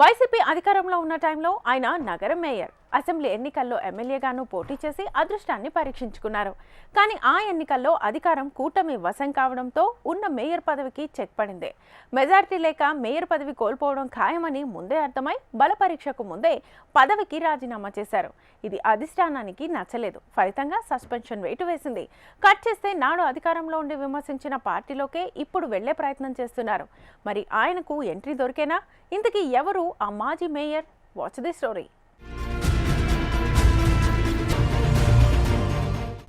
YCP అధికారంలో ఉన్న టైంలో ఆయన నగర మేయర్. అసెంబ్లీ ఎన్నికల్లో ఎమ్మెల్యేగాను పోటీ చేసి అదృష్టాన్ని పరీక్షించుకున్నారు. కానీ ఆ ఎన్నికల్లో అధికారం కూటమి వశం కావడంతో ఉన్న మేయర్ పదవికి చెక్ పడింది. మెజారిటీ లేక మేయర్ పదవి కోల్పోవడం ఖాయమని ముందే అర్థమై బల పరీక్షకు ముందే పదవికి రాజీనామా చేశారు. ఇది అధిష్టానానికి నచ్చలేదు. ఫలితంగా సస్పెన్షన్ వేటు వేసింది. కట్ చేస్తే నాడు అధికారంలో ఉండి విమర్శించిన పార్టీలోకే ఇప్పుడు వెళ్ళే ప్రయత్నం చేస్తున్నారు. మరి ఆయనకు ఎంట్రీ దొరికేనా? ఇంతకీ ఎవరు ఆ మాజీ mayor? Watch the story.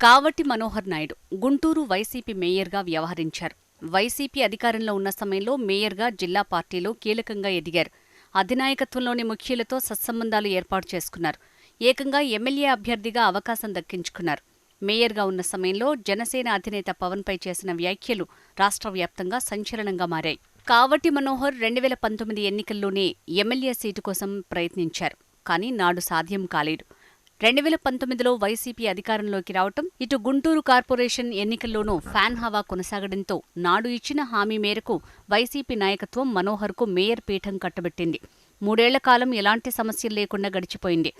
Kavati Manohar Naidu Guntur YCP మేయర్గా వ్యవహరించారు. వైసీపీ అధికారంలో ఉన్న సమయంలో మేయర్గా జిల్లా పార్టీలో కీలకంగా ఎదిగారు. అధినాయకత్వంలోని ముఖ్యులతో సత్సంబంధాలు ఏర్పాటు చేసుకున్నారు. ఏకంగా ఎమ్మెల్యే అభ్యర్థిగా అవకాశం దక్కించుకున్నారు. మేయర్గా ఉన్న సమయంలో జనసేన అధినేత పవన్పై చేసిన వ్యాఖ్యలు రాష్ట్ర వ్యాప్తంగా సంచలనంగా మారాయి. కావటి మనోహర్ రెండు వేల పంతొమ్మిది ఎన్నికల్లోనే ఎమ్మెల్యే సీటు కోసం ప్రయత్నించారు. కానీ నాడు సాధ్యం కాలేదు. రెండు వేల పంతొమ్మిదిలో వైసీపీ అధికారంలోకి రావటం ఇటు గుంటూరు కార్పొరేషన్ ఎన్నికల్లోనూ ఫ్యాన్ హవా కొనసాగడంతో నాడు ఇచ్చిన హామీ మేరకు వైసీపీ నాయకత్వం మనోహర్కు మేయర్ పీఠం కట్టబెట్టింది. మూడేళ్ళ కాలం ఎలాంటి సమస్యలు లేకుండా గడిచిపోయింది.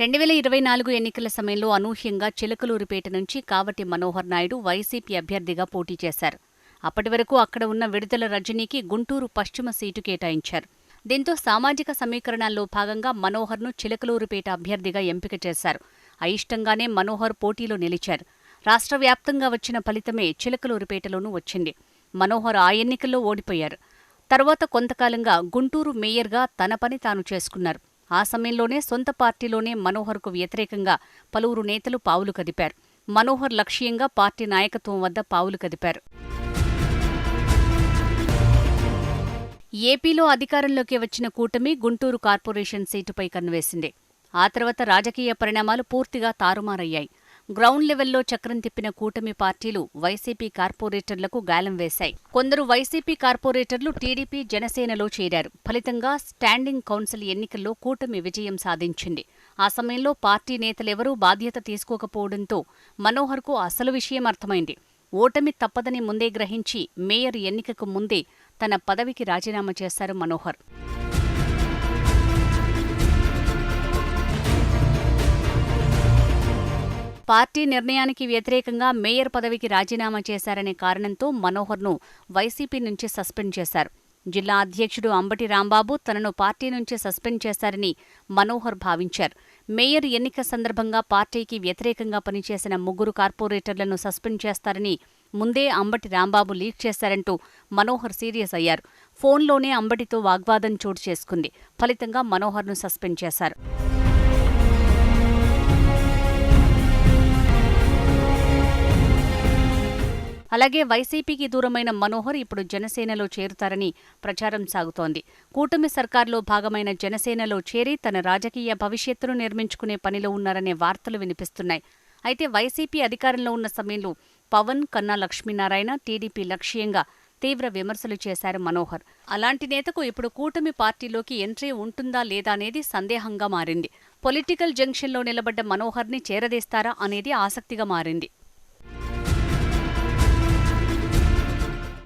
రెండు వేల ఇరవై నాలుగు ఎన్నికల సమయంలో అనూహ్యంగా చిలకలూరిపేట నుంచి కావటి మనోహర్ నాయుడు వైసీపీ అభ్యర్థిగా పోటీ చేశారు. అప్పటి వరకు అక్కడ ఉన్న విడుదల రజనీకి గుంటూరు పశ్చిమ సీటు కేటాయించారు. దీంతో సామాజిక సమీకరణాల్లో భాగంగా మనోహర్ను చిలకలూరుపేట అభ్యర్థిగా ఎంపిక చేశారు. అయిష్టంగానే మనోహర్ పోటీలో నిలిచారు. రాష్ట్ర వ్యాప్తంగా వచ్చిన ఫలితమే చిలకలూరుపేటలోనూ వచ్చింది. మనోహర్ ఆ ఎన్నికల్లో ఓడిపోయారు. తర్వాత కొంతకాలంగా గుంటూరు మేయర్గా తన పని తాను చేసుకున్నారు. ఆ సమయంలోనే సొంత పార్టీలోనే మనోహర్కు వ్యతిరేకంగా పలువురు నేతలు పావులు కదిపారు. మనోహర్ లక్ష్యంగా పార్టీ నాయకత్వం వద్ద పావులు కదిపారు. ఏపీలో అధికారంలోకి వచ్చిన కూటమి గుంటూరు కార్పొరేషన్ సీటుపై కన్నువేసింది. ఆ తర్వాత రాజకీయ పరిణామాలు పూర్తిగా తారుమారయ్యాయి. గ్రౌండ్ లెవెల్లో చక్రం తిప్పిన కూటమి పార్టీలు వైసీపీ కార్పొరేటర్లకు గాలం వేశాయి. కొందరు వైసీపీ కార్పొరేటర్లు టీడీపీ జనసేనలో చేరారు. ఫలితంగా స్టాండింగ్ కౌన్సిల్ ఎన్నికల్లో కూటమి విజయం సాధించింది. ఆ సమయంలో పార్టీ నేతలెవరూ బాధ్యత తీసుకోకపోవడంతో మనోహర్కు అసలు విషయం అర్థమైంది. ఓటమి తప్పదని ముందే గ్రహించి మేయర్ ఎన్నికకు ముందే తన పదవికి రాజీనామా చేశారు మనోహర్. పార్టీ నిర్ణయానికి వ్యతిరేకంగా మేయర్ పదవికి రాజీనామా చేశారనే కారణంతో మనోహర్ను వైసీపీ నుంచి సస్పెండ్ చేశారు. జిల్లా అధ్యక్షుడు అంబటి రాంబాబు తనను పార్టీ నుంచి సస్పెండ్ చేశారని మనోహర్ భావించారు. మేయర్ ఎన్నిక సందర్భంగా పార్టీకి వ్యతిరేకంగా పనిచేసిన ముగ్గురు కార్పొరేటర్లను సస్పెండ్ చేస్తారని ముందే అంబటి రాంబాబు లీక్ చేశారంటూ మనోహర్ సీరియస్ అయ్యారు. ఫోన్లోనే అంబటితో వాగ్వాదం చోటు చేసుకుంది. ఫలితంగా మనోహర్ను సస్పెండ్ చేశారు. అలాగే వైసీపీకి దూరమైన మనోహర్ ఇప్పుడు జనసేనలో చేరుతారని ప్రచారం సాగుతోంది. కూటమి సర్కార్లో భాగమైన జనసేనలో చేరి తన రాజకీయ భవిష్యత్తును నిర్మించుకునే పనిలో ఉన్నారనే వార్తలు వినిపిస్తున్నాయి. అయితే వైసీపీ అధికారంలో ఉన్న సమయంలో పవన్ కన్నా లక్ష్మీనారాయణ టీడీపీ లక్ష్యంగా తీవ్ర విమర్శలు చేశారు మనోహర్. అలాంటి నేతకు ఇప్పుడు కూటమి పార్టీలోకి ఎంట్రీ ఉంటుందా లేదా అనేది సందేహంగా మారింది. పొలిటికల్ జంక్షన్లో నిలబడ్డ మనోహర్ని చేరదీస్తారా అనేది ఆసక్తిగా మారింది.